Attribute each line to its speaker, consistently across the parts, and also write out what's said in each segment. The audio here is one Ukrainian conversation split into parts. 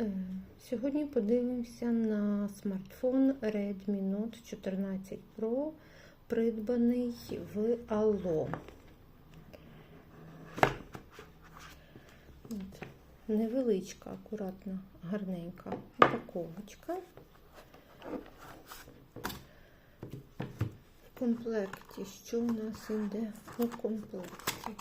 Speaker 1: Е, Сьогодні подивимося на смартфон Redmi Note 14 Pro, придбаний в Allo. Невеличка, акуратна, гарненька упаковочка. В комплекті, що у нас йде у комплекті?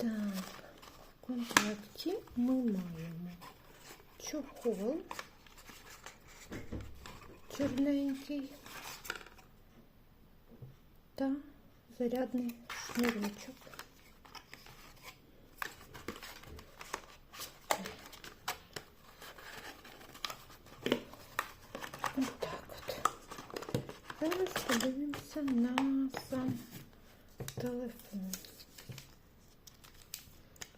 Speaker 1: Так, в комплекті ми маємо чохол чорненький та зарядний шнурочок. Зараз подивимося на сам телефон.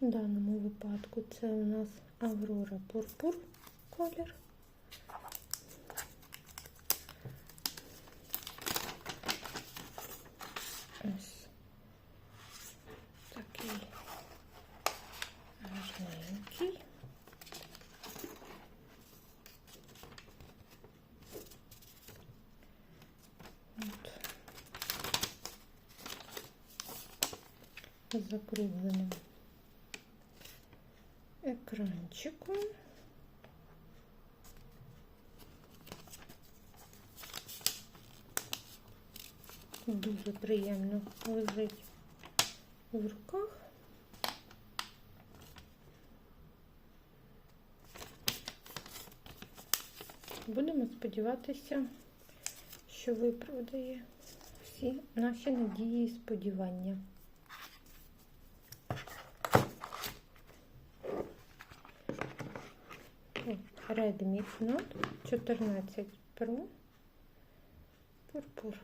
Speaker 1: В даному випадку це у нас Аврора Пурпур колір. Ось такий гарненький. От. Закругленим екранчиком. Дуже приємно лежить в руках. Будемо сподіватися, що виправдає всі наші надії і сподівання. Redmi Note 14 Pro Purpur.